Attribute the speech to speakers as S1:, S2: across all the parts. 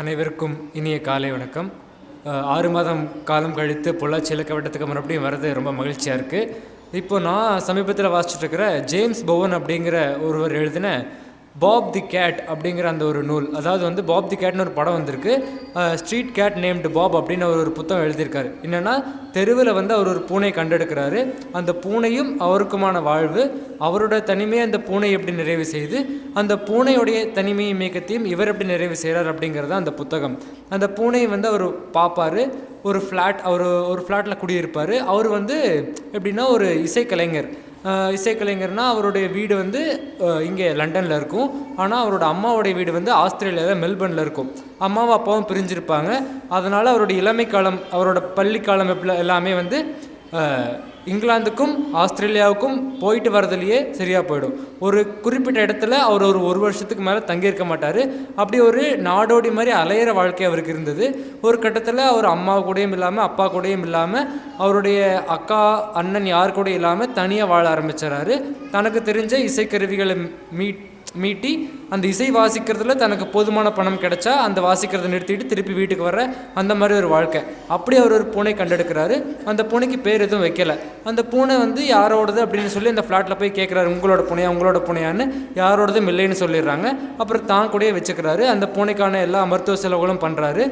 S1: அனைவருக்கும் இனிய காலை வணக்கம் ஆறு மாதம் காலம் கழித்து பொள்ளாச்சி இலக்க வட்டத்துக்கு மறுபடியும் வர்றது ரொம்ப மகிழ்ச்சியாக இருக்குது இப்போ நான் சமீபத்தில் வாசிச்சுட்டு இருக்கிற ஜேம்ஸ் பவன் அப்படிங்கிற ஒருவர் எழுதின பாப் தி கேட் அப்படிங்கிற அந்த ஒரு நூல் அதாவது வந்து பாப் தி கேட்னு ஒரு படம் வந்திருக்கு ஸ்ட்ரீட் கேட் நேம்டு பாப் அப்படின்னு அவர் ஒரு புத்தகம் எழுதியிருக்காரு என்னென்னா தெருவில் வந்து அவர் ஒரு பூனை கண்டெடுக்கிறாரு அந்த பூனையும் அவருக்குமான வாழ்வு அவரோட தனிமையை அந்த பூனை எப்படி நிறைவு செய்து அந்த பூனையுடைய தனிமையை மேக்கத்தையும் இவர் எப்படி நிறைவு செய்கிறார் அப்படிங்கிறது அந்த புத்தகம் அந்த பூனை வந்து அவர் பார்ப்பார் ஒரு ஃப்ளாட் அவர் ஒரு ஃப்ளாட்டில் குடியிருப்பார் அவர் வந்து எப்படின்னா ஒரு இசைக்கலைஞர் இசைக்கலைஞர்னால் அவருடைய வீடு வந்து இங்கே லண்டனில் இருக்கும் ஆனால் அவரோட அம்மாவுடைய வீடு வந்து ஆஸ்திரேலியாவில் மெல்பர்னில் இருக்கும் அம்மாவும் அப்பாவும் பிரிஞ்சிருப்பாங்க அதனால் அவருடைய இளமை காலம் அவரோட பள்ளிக்காலம் எப்படி எல்லாமே வந்து இங்கிலாந்துக்கும் ஆஸ்திரேலியாவுக்கும் போயிட்டு வரதுலையே சரியாக போயிடும் ஒரு குறிப்பிட்ட இடத்துல அவர் ஒரு ஒரு வருஷத்துக்கு மேலே தங்கியிருக்க மாட்டார் அப்படி ஒரு நாடோடி மாதிரி அலையிற வாழ்க்கை அவருக்கு இருந்தது ஒரு கட்டத்தில் அவர் அம்மா கூடயும் இல்லாமல் அப்பா கூடயும் இல்லாமல் அவருடைய அக்கா அண்ணன் யார் கூட இல்லாமல் தனியாக வாழ ஆரம்பிச்சிடறாரு தனக்கு தெரிஞ்ச இசைக்கருவிகளை மீட் மீட்டி அந்த இசை வாசிக்கிறதுல தனக்கு போதுமான பணம் கிடைச்சா அந்த வாசிக்கிறத நிறுத்திட்டு திருப்பி வீட்டுக்கு வர அந்த மாதிரி ஒரு வாழ்க்கை அப்படி அவர் ஒரு பூனை கண்டெடுக்கிறாரு அந்த பூனைக்கு பேர் எதுவும் வைக்கல அந்த பூனை வந்து யாரோடது அப்படின்னு சொல்லி அந்த ஃப்ளாட்டில் போய் கேட்குறாரு உங்களோட பூனையா உங்களோட பூனையான்னு யாரோடதும் இல்லைன்னு சொல்லிடுறாங்க அப்புறம் தான் கூடயே வச்சுக்கிறாரு அந்த பூனைக்கான எல்லா மருத்துவ செலவுகளும் பண்ணுறாரு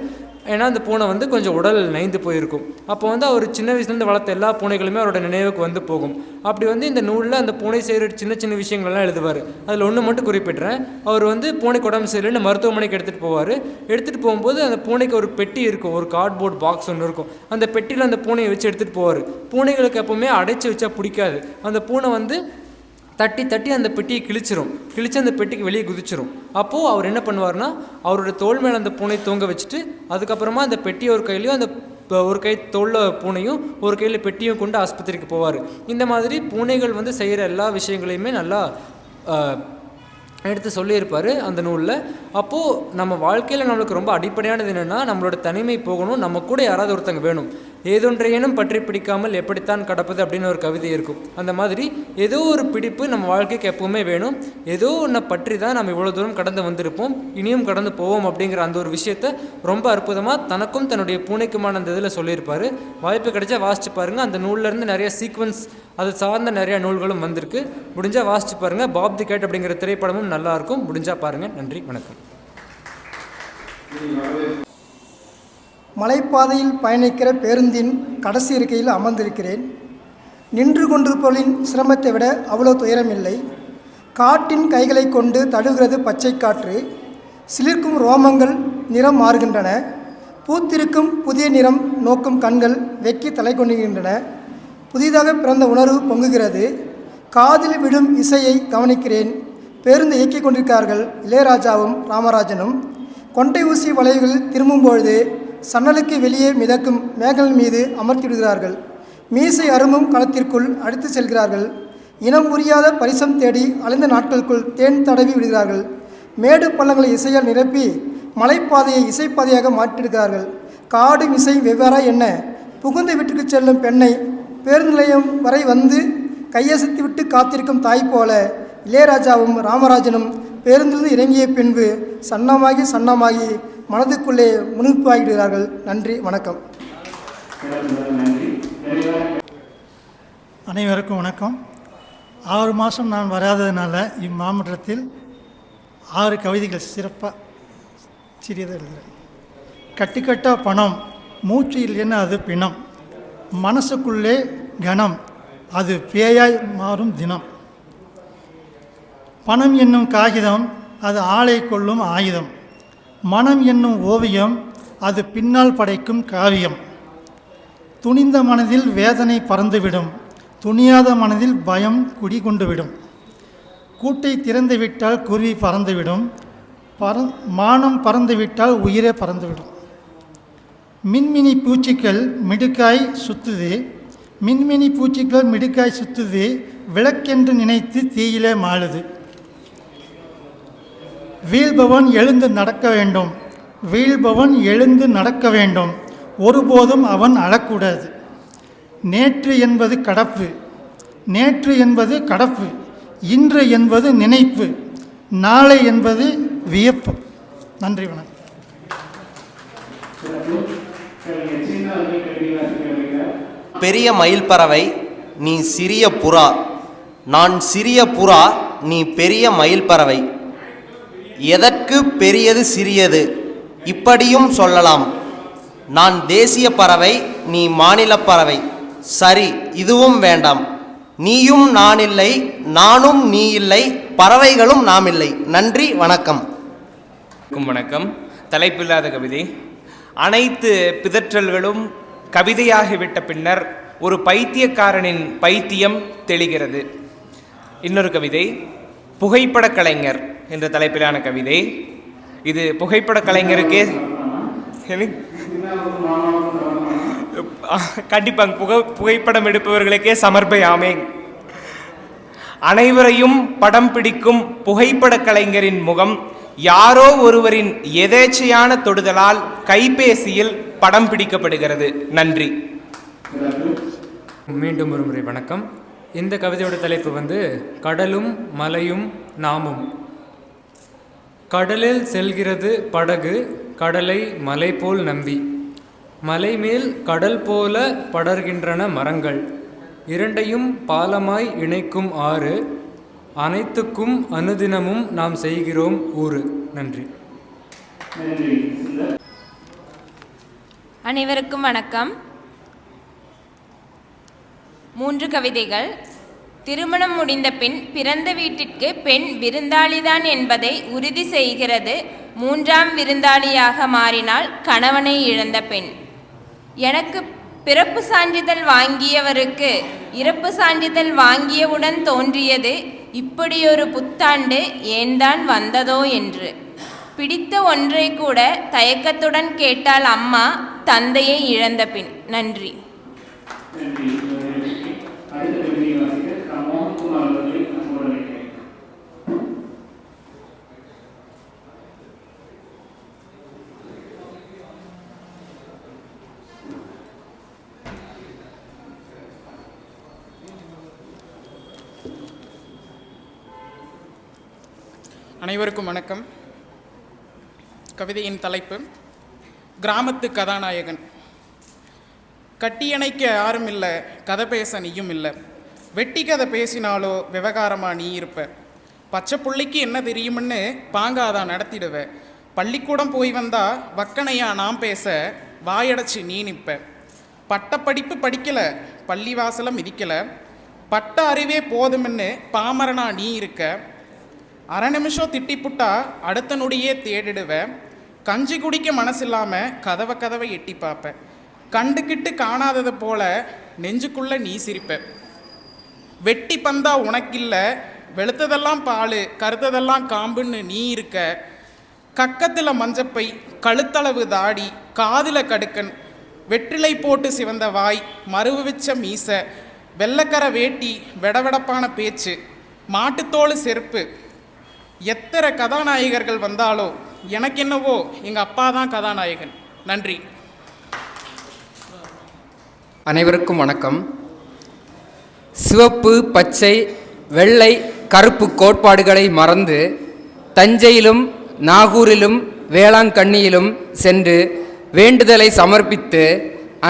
S1: ஏன்னா அந்த பூனை வந்து கொஞ்சம் உடல் நைந்து போயிருக்கும் அப்போ வந்து அவர் சின்ன வயசுலேருந்து வளர்த்த எல்லா பூனைகளுமே அவரோட நினைவுக்கு வந்து போகும் அப்படி வந்து இந்த நூலில் அந்த பூனை செய்கிற சின்ன சின்ன விஷயங்கள்லாம் எழுதுவார் அதில் ஒன்று மட்டும் குறிப்பிட்றேன் அவர் வந்து பூனைக்கு உடம்பு சரியில்லைன்னு மருத்துவமனைக்கு எடுத்துகிட்டு போவார் எடுத்துகிட்டு போகும்போது அந்த பூனைக்கு ஒரு பெட்டி இருக்கும் ஒரு கார்ட்போர்ட் பாக்ஸ் ஒன்று இருக்கும் அந்த பெட்டியில் அந்த பூனையை வச்சு எடுத்துகிட்டு போவார் பூனைகளுக்கு எப்போவுமே அடைச்சி வச்சா பிடிக்காது அந்த பூனை வந்து தட்டி தட்டி அந்த பெட்டியை கிழிச்சிரும் கிழிச்சு அந்த பெட்டிக்கு வெளியே குதிச்சிரும் அப்போது அவர் என்ன பண்ணுவார்னா அவரோட தோல் மேலே அந்த பூனை தூங்க வச்சுட்டு அதுக்கப்புறமா அந்த பெட்டியை ஒரு கையிலையும் அந்த ஒரு கை தோளில் பூனையும் ஒரு கையில் பெட்டியும் கொண்டு ஆஸ்பத்திரிக்கு போவார் இந்த மாதிரி பூனைகள் வந்து செய்கிற எல்லா விஷயங்களையுமே நல்லா எடுத்து சொல்லியிருப்பார் அந்த நூலில் அப்போது நம்ம வாழ்க்கையில் நம்மளுக்கு ரொம்ப அடிப்படையானது என்னென்னா நம்மளோட தனிமை போகணும் நம்ம கூட யாராவது ஒருத்தங்க வேணும் ஏதொன்றையேனும் பற்றி பிடிக்காமல் எப்படித்தான் கடப்பது அப்படின்னு ஒரு கவிதை இருக்கும் அந்த மாதிரி ஏதோ ஒரு பிடிப்பு நம்ம வாழ்க்கைக்கு எப்பவுமே வேணும் ஏதோ ஒன்றை பற்றி தான் நம்ம இவ்வளோ தூரம் கடந்து வந்திருப்போம் இனியும் கடந்து போவோம் அப்படிங்கிற அந்த ஒரு விஷயத்த ரொம்ப அற்புதமாக தனக்கும் தன்னுடைய பூனைக்குமான அந்த இதில் சொல்லியிருப்பார் வாய்ப்பு கிடைச்சா வாசித்து பாருங்கள் அந்த நூல்லேருந்து நிறைய சீக்வன்ஸ் அது சார்ந்த நிறையா நூல்களும் வந்திருக்கு முடிஞ்சால் வாசித்து பாருங்கள் பாப் தி கேட் அப்படிங்கிற திரைப்படமும் நல்லாயிருக்கும் முடிஞ்சால் பாருங்கள் நன்றி வணக்கம்
S2: மலைப்பாதையில் பயணிக்கிற பேருந்தின் கடைசி இருக்கையில் அமர்ந்திருக்கிறேன் நின்று கொண்டிருப்பவளின் சிரமத்தை விட அவ்வளோ துயரமில்லை காட்டின் கைகளை கொண்டு தழுகிறது பச்சை காற்று சிலிர்க்கும் ரோமங்கள் நிறம் மாறுகின்றன பூத்திருக்கும் புதிய நிறம் நோக்கும் கண்கள் வெக்கி தலை கொண்டுகின்றன புதிதாக பிறந்த உணர்வு பொங்குகிறது காதில் விடும் இசையை கவனிக்கிறேன் பேருந்து இயக்கிக் கொண்டிருக்கிறார்கள் இளையராஜாவும் ராமராஜனும் கொண்டை ஊசி வளைவுகளில் திரும்பும்பொழுது சன்னலுக்கு வெளியே மிதக்கும் மேகங்கள் மீது அமர்த்திவிடுகிறார்கள் மீசை அரும்பும் களத்திற்குள் அடித்து செல்கிறார்கள் இனம் புரியாத பரிசம் தேடி அலைந்த நாட்களுக்குள் தேன் தடவி விடுகிறார்கள் மேடு பள்ளங்களை இசையால் நிரப்பி மலைப்பாதையை இசைப்பாதையாக மாற்றிடுகிறார்கள் காடு இசை வெவ்வேறா என்ன புகுந்த வீட்டுக்கு செல்லும் பெண்ணை பேருந்து நிலையம் வரை வந்து கையசைத்து விட்டு காத்திருக்கும் தாய் போல இளையராஜாவும் ராமராஜனும் பேருந்திலிருந்து இறங்கிய பின்பு சன்னமாகி சன்னமாகி மனதுக்குள்ளே முன்னிப்பாகிடுகிறார்கள் நன்றி வணக்கம்
S3: அனைவருக்கும் வணக்கம் ஆறு மாதம் நான் வராததுனால இம்மாமன்றத்தில் ஆறு கவிதைகள் சிறப்பாக சிறியதாக எழுதுகிறேன் கட்டுக்கட்டா பணம் மூச்சு இல்லைன்னு அது பிணம் மனசுக்குள்ளே கணம் அது பேயாய் மாறும் தினம் பணம் என்னும் காகிதம் அது ஆளை கொள்ளும் ஆயுதம் மனம் என்னும் ஓவியம் அது பின்னால் படைக்கும் காவியம் துணிந்த மனதில் வேதனை பறந்துவிடும் துணியாத மனதில் பயம் குடிகொண்டுவிடும் கூட்டை திறந்துவிட்டால் குருவி பறந்துவிடும் பற மானம் பறந்துவிட்டால் உயிரே பறந்துவிடும் மின்மினி பூச்சிக்கள் மிடுக்காய் சுத்துது மின்மினி பூச்சிக்கள் மிடுக்காய் சுத்துது விளக்கென்று நினைத்து தீயிலே மாழுது வீழ்பவன் எழுந்து நடக்க வேண்டும் வீழ்பவன் எழுந்து நடக்க வேண்டும் ஒருபோதும் அவன் அழக்கூடாது நேற்று என்பது கடப்பு நேற்று என்பது கடப்பு இன்று என்பது நினைப்பு நாளை என்பது வியப்பு நன்றி வணக்கம்
S4: பெரிய மயில் பறவை நீ சிறிய புறா நான் சிறிய புறா நீ பெரிய மயில் பறவை எதற்கு பெரியது சிறியது இப்படியும் சொல்லலாம் நான் தேசிய பறவை நீ மாநில பறவை சரி இதுவும் வேண்டாம் நீயும் நான் இல்லை நானும் நீ இல்லை பறவைகளும் நாம் இல்லை நன்றி வணக்கம்
S5: வணக்கம் தலைப்பில்லாத கவிதை அனைத்து பிதற்றல்களும் கவிதையாகிவிட்ட பின்னர் ஒரு பைத்தியக்காரனின் பைத்தியம் தெளிகிறது இன்னொரு கவிதை புகைப்படக் கலைஞர் என்ற தலைப்பிலான கவிதை இது புகைப்பட கலைஞருக்கே கண்டிப்பாங்க புகை புகைப்படம் எடுப்பவர்களுக்கே சமர்ப்பை அனைவரையும் படம் பிடிக்கும் புகைப்பட கலைஞரின் முகம் யாரோ ஒருவரின் எதேச்சையான தொடுதலால் கைபேசியில் படம் பிடிக்கப்படுகிறது நன்றி
S6: மீண்டும் ஒரு முறை வணக்கம் இந்த கவிதையோட தலைப்பு வந்து கடலும் மலையும் நாமும் கடலில் செல்கிறது படகு கடலை மலை போல் நம்பி மலை மேல் கடல் போல படர்கின்றன மரங்கள் இரண்டையும் பாலமாய் இணைக்கும் ஆறு அனைத்துக்கும் அனுதினமும் நாம் செய்கிறோம் ஊறு நன்றி
S7: அனைவருக்கும் வணக்கம் மூன்று கவிதைகள் திருமணம் முடிந்த பின் பிறந்த வீட்டிற்கு பெண் விருந்தாளிதான் என்பதை உறுதி செய்கிறது மூன்றாம் விருந்தாளியாக மாறினால் கணவனை இழந்த பெண் எனக்கு பிறப்பு சான்றிதழ் வாங்கியவருக்கு இறப்பு சான்றிதழ் வாங்கியவுடன் தோன்றியது இப்படியொரு புத்தாண்டு ஏன்தான் வந்ததோ என்று பிடித்த ஒன்றை கூட தயக்கத்துடன் கேட்டால் அம்மா தந்தையை இழந்த பின் நன்றி
S8: அனைவருக்கும் வணக்கம் கவிதையின் தலைப்பு கிராமத்து கதாநாயகன் கட்டியணைக்க யாரும் இல்லை கதை பேச நீயும் இல்லை வெட்டி கதை பேசினாலோ விவகாரமாக நீ இருப்ப பச்சை புள்ளிக்கு என்ன தெரியும்னு பாங்காதான் நடத்திடுவ பள்ளிக்கூடம் போய் வந்தால் வக்கனையா நான் பேச வாயடைச்சு நீ நிற்ப பட்டப்படிப்பு படிக்கலை பள்ளி மிதிக்கலை பட்ட அறிவே போதும்னு பாமரனா நீ இருக்க அரை நிமிஷம் திட்டிப்புட்டா அடுத்த நொடியே தேடிடுவேன் கஞ்சி குடிக்க மனசில்லாமல் கதவை கதவை எட்டி பார்ப்பேன் கண்டுக்கிட்டு காணாதது போல நெஞ்சுக்குள்ளே நீ சிரிப்பேன் வெட்டி பந்தா உனக்கில்ல வெளுத்ததெல்லாம் பால் கருத்ததெல்லாம் காம்புன்னு நீ இருக்க கக்கத்தில் மஞ்சப்பை கழுத்தளவு தாடி காதில் கடுக்கன் வெற்றிலை போட்டு சிவந்த வாய் மருவு வச்ச மீசை வெள்ளக்கரை வேட்டி வெடவெடப்பான பேச்சு மாட்டுத்தோல் செருப்பு எத்தனை கதாநாயகர்கள் வந்தாலோ எனக்கு என்னவோ எங்கள் அப்பா தான் கதாநாயகன் நன்றி
S9: அனைவருக்கும் வணக்கம் சிவப்பு பச்சை வெள்ளை கருப்பு கோட்பாடுகளை மறந்து தஞ்சையிலும் நாகூரிலும் வேளாங்கண்ணியிலும் சென்று வேண்டுதலை சமர்ப்பித்து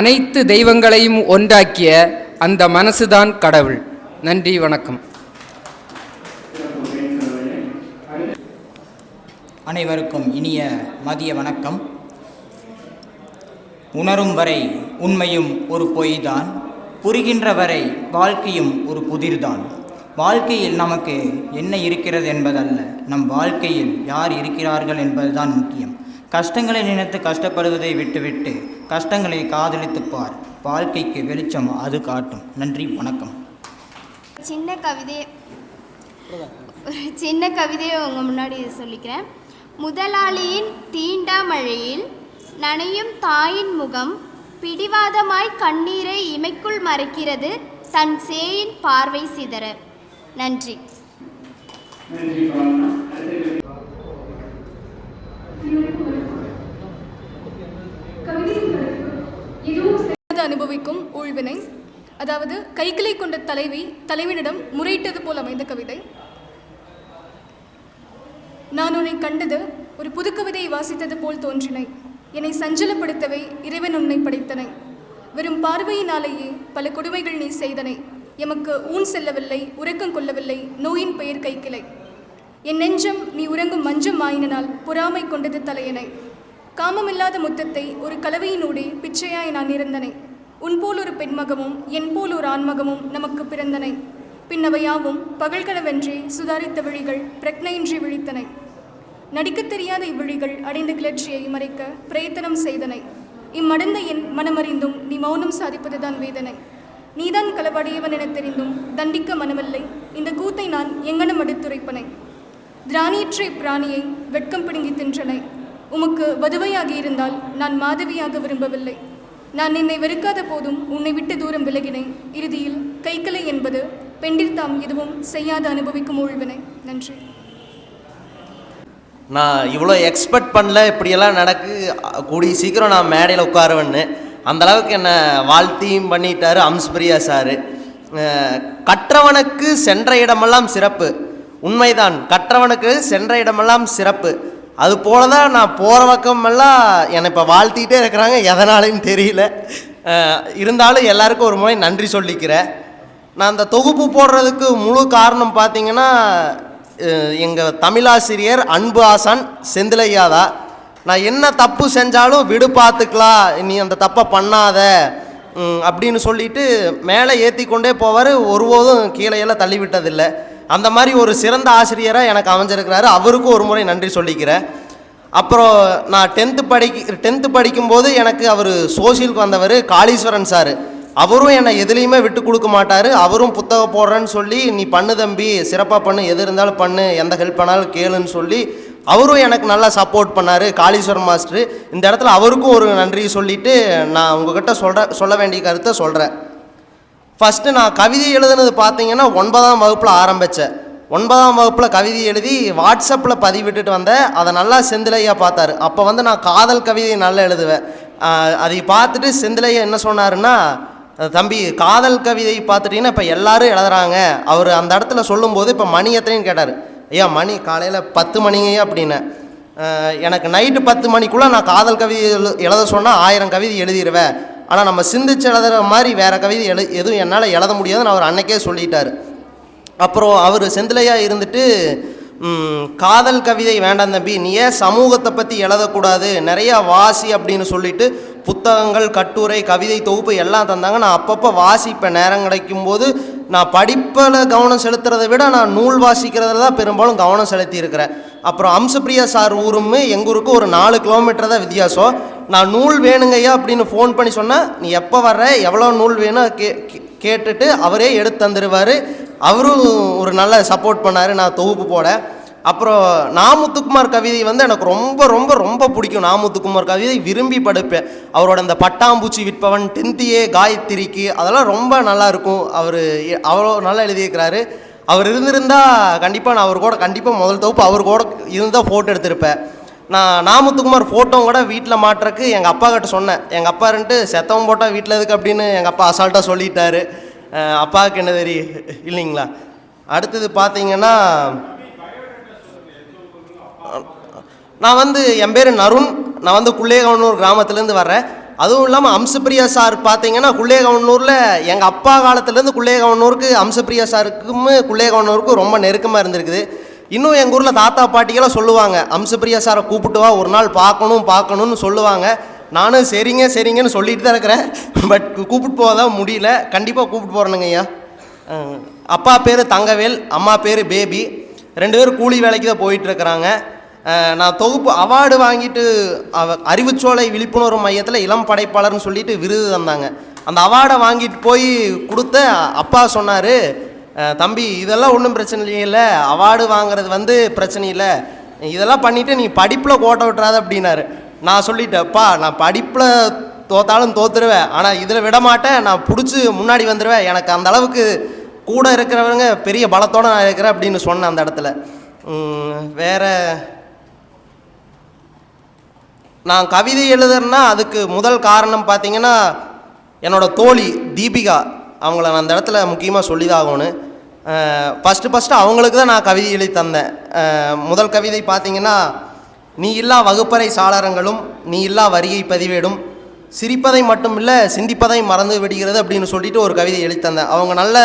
S9: அனைத்து தெய்வங்களையும் ஒன்றாக்கிய அந்த மனசுதான் கடவுள் நன்றி வணக்கம்
S10: அனைவருக்கும் இனிய மதிய வணக்கம் உணரும் வரை உண்மையும் ஒரு பொய்தான் புரிகின்ற வரை வாழ்க்கையும் ஒரு புதிர்தான் வாழ்க்கையில் நமக்கு என்ன இருக்கிறது என்பதல்ல நம் வாழ்க்கையில் யார் இருக்கிறார்கள் என்பதுதான் முக்கியம் கஷ்டங்களை நினைத்து கஷ்டப்படுவதை விட்டுவிட்டு கஷ்டங்களை காதலித்து பார் வாழ்க்கைக்கு வெளிச்சம் அது காட்டும் நன்றி வணக்கம்
S11: சின்ன கவிதை சின்ன கவிதையை உங்கள் முன்னாடி சொல்லிக்கிறேன் முதலாளியின் தீண்டாமழையில் நனையும் தாயின் முகம் பிடிவாதமாய் கண்ணீரை இமைக்குள் மறைக்கிறது தன் சேயின் பார்வை சிதற நன்றி
S12: அனுபவிக்கும் ஊழ்வினை அதாவது கைகளை கொண்ட தலைவி தலைவனிடம் முறையிட்டது போல் அமைந்த கவிதை நான் உன்னை கண்டது ஒரு புதுக்கவிதை வாசித்தது போல் தோன்றினை என்னை சஞ்சலப்படுத்தவே இறைவன் உன்னை படைத்தனை வெறும் பார்வையினாலேயே பல கொடுமைகள் நீ செய்தனை எமக்கு ஊன் செல்லவில்லை உறக்கம் கொள்ளவில்லை நோயின் பெயர் கைக்கிளை என் நெஞ்சம் நீ உறங்கும் மஞ்சம் ஆயினால் பொறாமை கொண்டது தலையனை காமமில்லாத முத்தத்தை ஒரு கலவையினூடே பிச்சையாய் நான் இருந்தனை உன்போல் ஒரு பெண்மகமும் என்போல் ஒரு ஆண்மகமும் நமக்கு பிறந்தனை பின்னவையாவும் பகல்களவென்றி சுதாரித்த விழிகள் பிரக்னையின்றி விழித்தனை நடிக்கத் தெரியாத இவ்விழிகள் அடைந்த கிளர்ச்சியை மறைக்க பிரயத்தனம் செய்தனை இம்மடந்தையின் மனமறிந்தும் நீ மௌனம் சாதிப்பதுதான் வேதனை நீதான் களவடையவன் என தெரிந்தும் தண்டிக்க மனமில்லை இந்த கூத்தை நான் எங்கனம் எடுத்துரைப்பனை திராணியற்றை இப்பிராணியை வெட்கம் பிடுங்கி தின்றனை உமக்கு வதுவையாகி இருந்தால் நான் மாதவியாக விரும்பவில்லை நான் என்னை வெறுக்காத போதும் உன்னை விட்டு தூரம் விலகினேன் இறுதியில் கைக்கலை என்பது பெண்டில் தாம் எதுவும் செய்யாத அனுபவிக்கும் ஊழ்வினை நன்றி
S13: நான் இவ்வளோ எக்ஸ்பெக்ட் பண்ணல இப்படியெல்லாம் நடக்கு கூடிய சீக்கிரம் நான் மேடையில் உட்காருவேன்னு அந்தளவுக்கு என்னை வாழ்த்தியும் பண்ணிட்டாரு அம்ஸ்பிரியா சாரு கற்றவனுக்கு சென்ற இடமெல்லாம் சிறப்பு உண்மைதான் கற்றவனுக்கு சென்ற இடமெல்லாம் சிறப்பு அது போல தான் நான் போகிற பக்கமெல்லாம் என்னை இப்போ வாழ்த்திக்கிட்டே இருக்கிறாங்க எதனாலேன்னு தெரியல இருந்தாலும் எல்லாருக்கும் ஒரு முறை நன்றி சொல்லிக்கிறேன் நான் அந்த தொகுப்பு போடுறதுக்கு முழு காரணம் பார்த்தீங்கன்னா எங்கள் தமிழாசிரியர் அன்பு ஆசான் செந்திலையாதா நான் என்ன தப்பு செஞ்சாலும் விடு பார்த்துக்கலாம் நீ அந்த தப்பை பண்ணாத அப்படின்னு சொல்லிட்டு மேலே ஏற்றி கொண்டே போவார் ஒருபோதும் கீழேயெல்லாம் தள்ளிவிட்டதில்லை அந்த மாதிரி ஒரு சிறந்த ஆசிரியராக எனக்கு அமைஞ்சிருக்கிறாரு அவருக்கும் ஒரு முறை நன்றி சொல்லிக்கிறேன் அப்புறம் நான் டென்த்து படிக்க டென்த்து படிக்கும்போது எனக்கு அவர் சோசியலுக்கு வந்தவர் காளீஸ்வரன் சார் அவரும் என்னை எதுலேயுமே விட்டு கொடுக்க மாட்டார் அவரும் புத்தகம் போடுறேன்னு சொல்லி நீ பண்ணு தம்பி சிறப்பாக பண்ணு எது இருந்தாலும் பண்ணு எந்த ஹெல்ப் பண்ணாலும் கேளுன்னு சொல்லி அவரும் எனக்கு நல்லா சப்போர்ட் பண்ணார் காளீஸ்வரன் மாஸ்டர் இந்த இடத்துல அவருக்கும் ஒரு நன்றி சொல்லிவிட்டு நான் உங்ககிட்ட சொல்கிற சொல்ல வேண்டிய கருத்தை சொல்கிறேன் ஃபஸ்ட்டு நான் கவிதை எழுதுனது பார்த்தீங்கன்னா ஒன்பதாம் வகுப்பில் ஆரம்பித்தேன் ஒன்பதாம் வகுப்பில் கவிதை எழுதி வாட்ஸ்அப்பில் பதிவிட்டுட்டு வந்தேன் அதை நல்லா செந்திலையா பார்த்தாரு அப்போ வந்து நான் காதல் கவிதை நல்லா எழுதுவேன் அதை பார்த்துட்டு செந்திலையா என்ன சொன்னாருன்னா தம்பி காதல் கவிதை பார்த்துட்டிங்கன்னா இப்போ எல்லாரும் எழுதுறாங்க அவர் அந்த இடத்துல சொல்லும்போது இப்போ மணி எத்தனைன்னு கேட்டார் ஐயா மணி காலையில் பத்து மணிங்க அப்படின்னு எனக்கு நைட்டு பத்து மணிக்குள்ளே நான் காதல் கவிதை எழுத சொன்னால் ஆயிரம் கவிதை எழுதிடுவேன் ஆனால் நம்ம சிந்திச்சு எழுதுகிற மாதிரி வேறு கவிதை எழு எதுவும் என்னால் எழுத முடியாதுன்னு அவர் அன்னைக்கே சொல்லிட்டார் அப்புறம் அவர் செந்திலையாக இருந்துட்டு காதல் கவிதை வேண்டாம் தம்பி நீ ஏன் சமூகத்தை பற்றி எழுதக்கூடாது நிறையா வாசி அப்படின்னு சொல்லிட்டு புத்தகங்கள் கட்டுரை கவிதை தொகுப்பு எல்லாம் தந்தாங்க நான் அப்பப்போ வாசிப்பேன் நேரம் கிடைக்கும் போது நான் படிப்பில் கவனம் செலுத்துறதை விட நான் நூல் வாசிக்கிறதுல தான் பெரும்பாலும் கவனம் செலுத்தியிருக்கிறேன் அப்புறம் அம்சப்பிரியா சார் ஊரும் எங்கூருக்கு ஒரு நாலு கிலோமீட்டர் தான் வித்தியாசம் நான் நூல் வேணுங்கய்யா அப்படின்னு ஃபோன் பண்ணி சொன்னால் நீ எப்போ வர்ற எவ்வளோ நூல் வேணும் கே கேட்டுட்டு அவரே எடுத்து தந்துடுவார் அவரும் ஒரு நல்ல சப்போர்ட் பண்ணார் நான் தொகுப்பு போட அப்புறம் நாமுத்துக்குமார் கவிதை வந்து எனக்கு ரொம்ப ரொம்ப ரொம்ப பிடிக்கும் நாமுத்துக்குமார் கவிதை விரும்பி படுப்பேன் அவரோட அந்த பட்டாம்பூச்சி விற்பவன் டென்த்தியே காயத்திரிக்கு அதெல்லாம் ரொம்ப நல்லா இருக்கும் அவர் அவ்வளோ நல்லா எழுதியிருக்கிறாரு அவர் இருந்திருந்தால் கண்டிப்பாக நான் அவர் கூட கண்டிப்பாக முதல் தொகுப்பு அவர் கூட இருந்தால் ஃபோட்டோ எடுத்திருப்பேன் நான் நாமுத்துக்குமார் ஃபோட்டோவும் கூட வீட்டில் மாட்டுறக்கு எங்கள் அப்பா கிட்ட சொன்னேன் எங்கள் அப்பா ரெண்டு செத்தவன் போட்டால் வீட்டில் இருக்குது அப்படின்னு எங்கள் அப்பா அசால்ட்டாக சொல்லிட்டாரு அப்பாவுக்கு என்ன தெரியும் இல்லைங்களா அடுத்தது பார்த்தீங்கன்னா நான் வந்து என் பேர் நருண் நான் வந்து குள்ளேகவனூர் கிராமத்துலேருந்து வர்றேன் அதுவும் இல்லாமல் அம்சப்பிரியா சார் பார்த்தீங்கன்னா குள்ளேகவனூரில் எங்கள் அப்பா காலத்துலேருந்து குள்ளேகவனூருக்கு அம்சப்பிரியா சாருக்கும் குள்ளேகவனூருக்கும் ரொம்ப நெருக்கமாக இருந்திருக்குது இன்னும் எங்கள் ஊரில் தாத்தா பாட்டிகளாக சொல்லுவாங்க அம்சப்பிரியா சாரை கூப்பிட்டு வா ஒரு நாள் பார்க்கணும் பார்க்கணும்னு சொல்லுவாங்க நானும் சரிங்க சரிங்கன்னு சொல்லிட்டு தான் இருக்கிறேன் பட் கூப்பிட்டு போதான் முடியல கண்டிப்பாக கூப்பிட்டு போகிறேனுங்க அப்பா பேர் தங்கவேல் அம்மா பேர் பேபி ரெண்டு பேரும் கூலி வேலைக்கு தான் போயிட்டுருக்குறாங்க நான் தொகுப்பு அவார்டு வாங்கிட்டு அவ அறிவுச்சோலை விழிப்புணர்வு மையத்தில் இளம் படைப்பாளர்னு சொல்லிட்டு விருது தந்தாங்க அந்த அவார்டை வாங்கிட்டு போய் கொடுத்த அப்பா சொன்னார் தம்பி இதெல்லாம் ஒன்றும் பிரச்சனை இல்லை அவார்டு வாங்குறது வந்து பிரச்சனை இல்லை இதெல்லாம் பண்ணிவிட்டு நீ படிப்பில் கோட்டை விட்டுறாத அப்படின்னாரு நான் சொல்லிட்டேப்பா நான் படிப்பில் தோத்தாலும் தோத்துருவேன் ஆனால் இதில் விடமாட்டேன் நான் பிடிச்சி முன்னாடி வந்துடுவேன் எனக்கு அந்த அளவுக்கு கூட இருக்கிறவங்க பெரிய பலத்தோடு நான் இருக்கிறேன் அப்படின்னு சொன்னேன் அந்த இடத்துல வேறு நான் கவிதை எழுதுறேன்னா அதுக்கு முதல் காரணம் பார்த்தீங்கன்னா என்னோடய தோழி தீபிகா அவங்கள நான் அந்த இடத்துல முக்கியமாக சொல்லிதாகணும் ஆகணும் ஃபஸ்ட்டு ஃபஸ்ட்டு அவங்களுக்கு தான் நான் கவிதை எழுதி தந்தேன் முதல் கவிதை பார்த்திங்கன்னா நீ இல்லா வகுப்பறை சாளரங்களும் நீ இல்லா வரியை பதிவேடும் சிரிப்பதை மட்டும் இல்லை சிந்திப்பதை மறந்து விடுகிறது அப்படின்னு சொல்லிட்டு ஒரு கவிதை எழுதி தந்தேன் அவங்க நல்ல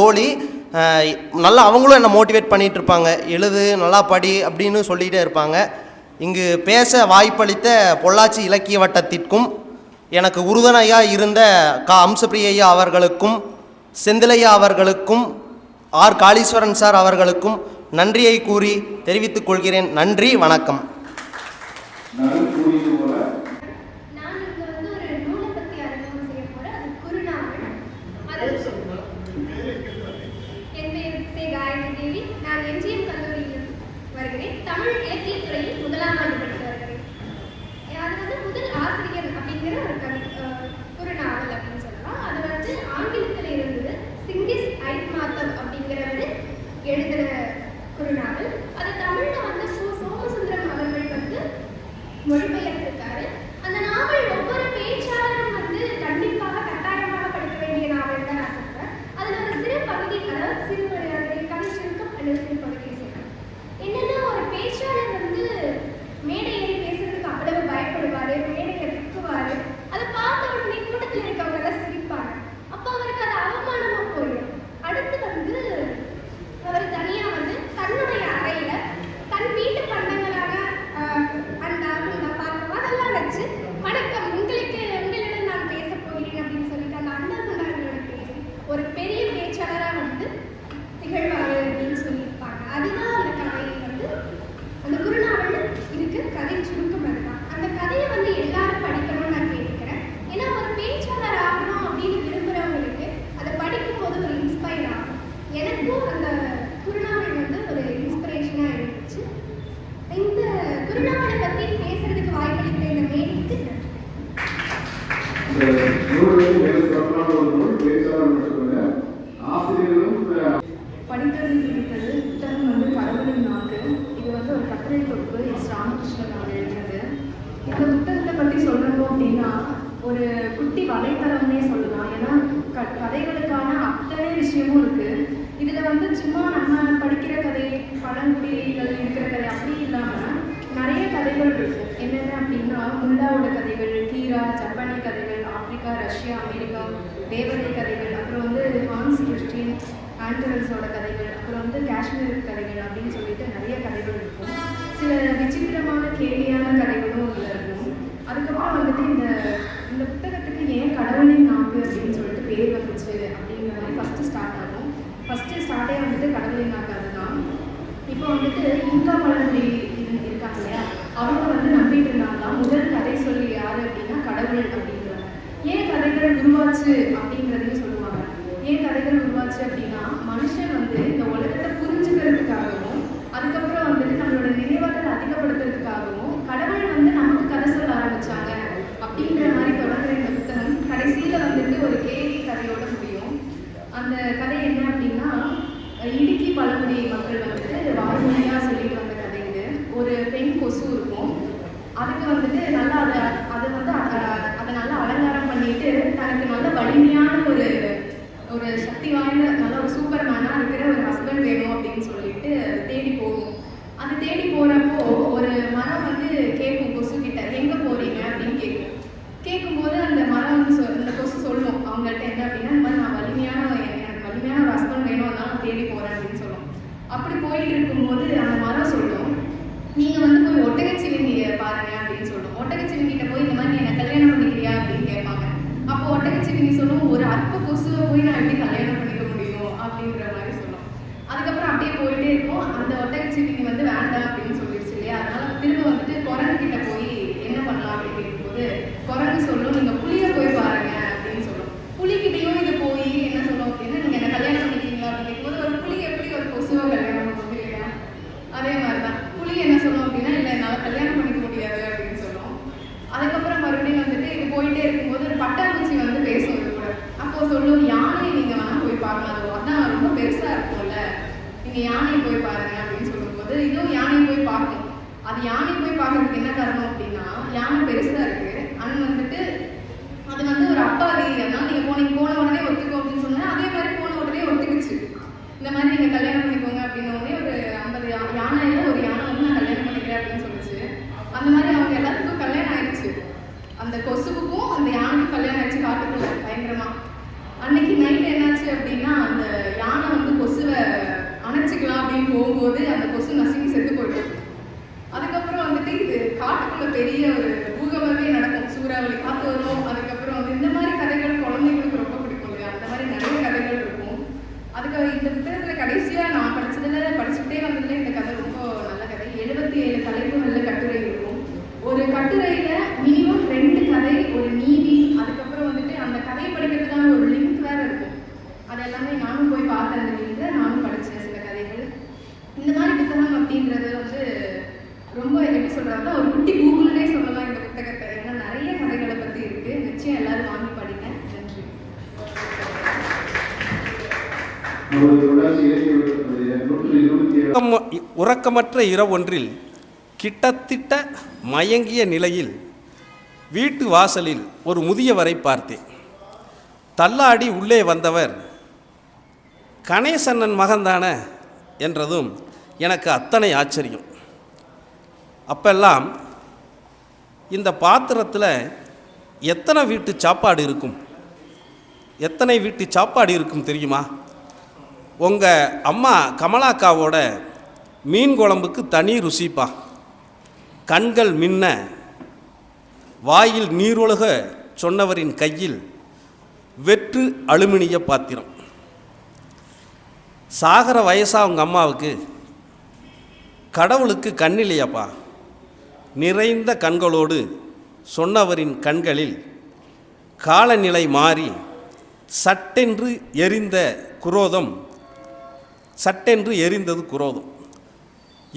S13: தோழி நல்லா அவங்களும் என்னை மோட்டிவேட் பண்ணிகிட்டு இருப்பாங்க எழுது நல்லா படி அப்படின்னு சொல்லிகிட்டே இருப்பாங்க இங்கு பேச வாய்ப்பளித்த பொள்ளாச்சி இலக்கிய வட்டத்திற்கும் எனக்கு உறுதுணையாக இருந்த கா அம்சப்பிரியையா அவர்களுக்கும் செந்திலையா அவர்களுக்கும் ஆர் காளீஸ்வரன் சார் அவர்களுக்கும் நன்றியை கூறி தெரிவித்துக் கொள்கிறேன் நன்றி வணக்கம்
S14: திருவிழாவை பேசுறதுக்கு வாய்ப்பளித்த இந்த மேடைக்கு
S15: புத்தகம் வந்து கடவுளின் நாக்கு இது வந்து ஒரு கட்டுரை தொகுப்பு ராமகிருஷ்ணன் அவர் எழுதினது புத்தகத்தை பற்றி சொல்லணும் அப்படின்னா ஒரு குட்டி வலைத்தளம்னே சொல்லலாம் ஏன்னா க கதைகளுக்கான அத்தனை விஷயமும் இருக்குது இதில் வந்து சும்மா நம்ம படிக்கிற கதை பழங்குடிகள் இருக்கிற கதை அப்படி கதைகள் இருக்கும் என்னென்ன அப்படின்னா குண்டாவோட கதைகள் கீரா ஜப்பானி கதைகள் ஆப்பிரிக்கா ரஷ்யா அமெரிக்கா தேவதை கதைகள் அப்புறம் வந்து ஹான்ஸ் கிறிஸ்டின் ஆண்டரன்ஸோட கதைகள் அப்புறம் வந்து காஷ்மீர் கதைகள் அப்படின்னு சொல்லிட்டு நிறைய கதைகள் இருக்கும் சில விசித்திரமான கேலியான கதைகளும் இதில் இருக்கும் அதுக்கப்புறம் வந்துட்டு இந்த இந்த புத்தகத்துக்கு ஏன் கடவுளின் நாக்கு அப்படின்னு சொல்லிட்டு பேர் வந்துச்சு அப்படிங்கிற மாதிரி ஃபஸ்ட்டு ஸ்டார்ட் ஆகும் ஃபஸ்ட்டு ஸ்டார்டே வந்துட்டு கடவுளின் நாக்கு அதுதான் இப்போ வந்துட்டு இந்த பழமொழி அவங்க வந்து நம்பிட்டு இருந்தாங்களாம் முதல் கதை சொல்லி யாரு அப்படின்னா கடவுள் அப்படிங்கிறாங்க ஏன் கதைகள் உருவாச்சு அப்படிங்கிறதையும் சொல்லுவாங்க ஏன் கதைகள் உருவாச்சு அப்படின்னா மனுஷன் வந்து இந்த உலகத்தை புரிஞ்சுக்கிறதுக்காகவும் அதுக்கப்புறம் வந்துட்டு நம்மளோட நினைவாற்றலை அதிகப்படுத்துறதுக்காகவும் கடவுள் வந்து நமக்கு கதை சொல்ல ஆரம்பிச்சாங்க அப்படிங்கிற மாதிரி தொடங்குற இந்த புத்தகம் கடைசியில வந்துட்டு ஒரு கேள்வி கதையோட முடியும் அந்த கதை என்ன அப்படின்னா இடுக்கி பழங்குடி மக்கள் கொசு இருக்கும் அதுக்கு வந்துட்டு நல்லா அதை அதை வந்து அதை நல்லா அலங்காரம் பண்ணிட்டு தனக்கு நல்ல வலிமையான ஒரு ஒரு சக்தி வாய்ந்த நல்ல ஒரு சூப்பர் மேனாக இருக்கிற ஒரு ஹஸ்பண்ட் வேணும் அப்படின்னு சொல்லிட்டு தேடி போகும் அது தேடி போகிறப்போ ஒரு மரம் வந்து கேட்கும் கொசு கிட்ட எங்கே போகிறீங்க அப்படின்னு கேட்கும் கேட்கும்போது அந்த மரம் வந்து சொல் அந்த கொசு சொல்லும் அவங்கள்ட்ட என்ன அப்படின்னா இந்த மாதிரி நான் வலிமையான எனக்கு வலிமையான ஒரு ஹஸ்பண்ட் வேணும் அதனால தேடி போகிறேன் அப்படின்னு சொல்லும் அப்படி போயிட்டு இருக்கும்போது நீ சொல்லுவோம் ஒரு அற்ப கொசுவை போய் நான் எப்படி கல்யாணம் பண்ணிக்க முடியும் அப்படின்ற மாதிரி சொல்லும் அதுக்கப்புறம் அப்படியே போயிட்டே இருக்கும் அந்த நீ வந்து வேண்டாம் அப்படின்னு சொல்லிடுச்சு இல்லையா அதனால திரும்ப வந்துட்டு குரங்கு கிட்ட போய் என்ன பண்ணலாம் அப்படின்னு கேட்கும்போது குரங்கு சொல்லும் நீங்கள் புளிய நீங்க யானை போய் பாருங்க அப்படின்னு சொல்லும்போது இதுவும் யானை போய் பார்க்கும் அது யானை போய் பார்க்கறதுக்கு என்ன காரணம் அப்படின்னா யானை பெருசாக இருக்குது கட்டுரையில மினிமம் ரெண்டு கதை ஒரு நீதி அதுக்கப்புறம் வந்துட்டு அந்த கதை படிக்கிறதுக்கான ஒரு லிங்க் வேற இருக்கும் அது எல்லாமே நானும் போய் பார்த்தேன் அந்த வீட்டில் நானும் படிச்சேன் சில கதைகள் இந்த மாதிரி புத்தகம் அப்படின்றது வந்து ரொம்ப எப்படி சொல்றாருன்னா ஒரு குட்டி கூகுள்னே சொல்லலாம் இந்த புத்தகத்தை ஏன்னா நிறைய கதைகளை பற்றி இருக்கு நிச்சயம் எல்லாரும் வாங்கி படிங்க
S16: நன்றி உறக்கமற்ற இரவு ஒன்றில் கிட்டத்திட்ட மயங்கிய நிலையில் வீட்டு வாசலில் ஒரு முதியவரை பார்த்தேன் தள்ளாடி உள்ளே வந்தவர் கணேசண்ணன் மகன்தான என்றதும் எனக்கு அத்தனை ஆச்சரியம் அப்பெல்லாம் இந்த பாத்திரத்தில் எத்தனை வீட்டு சாப்பாடு இருக்கும் எத்தனை வீட்டு சாப்பாடு இருக்கும் தெரியுமா உங்கள் அம்மா கமலாக்காவோட மீன் குழம்புக்கு தனி ருசிப்பா கண்கள் மின்ன வாயில் நீருலக சொன்னவரின் கையில் வெற்று அலுமினிய பாத்திரம் சாகர வயசாக உங்கள் அம்மாவுக்கு கடவுளுக்கு கண்ணில்லையப்பா நிறைந்த கண்களோடு சொன்னவரின் கண்களில் காலநிலை மாறி சட்டென்று எரிந்த குரோதம் சட்டென்று எரிந்தது குரோதம்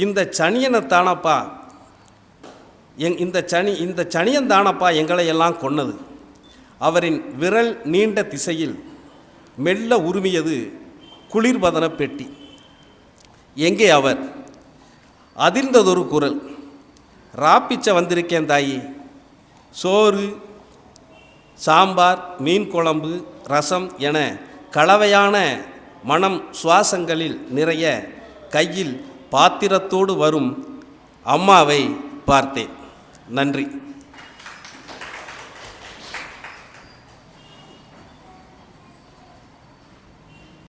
S16: இந்த சனியனைத்தானப்பா எங் இந்த சனி இந்த சனியந்தானப்பா எங்களை எல்லாம் கொன்னது அவரின் விரல் நீண்ட திசையில் மெல்ல உருமியது குளிர்பதன பெட்டி எங்கே அவர் அதிர்ந்ததொரு குரல் ராப்பிச்ச வந்திருக்கேன் தாயி சோறு சாம்பார் மீன் குழம்பு ரசம் என கலவையான மனம் சுவாசங்களில் நிறைய கையில் பாத்திரத்தோடு வரும் அம்மாவை பார்த்தேன் நன்றி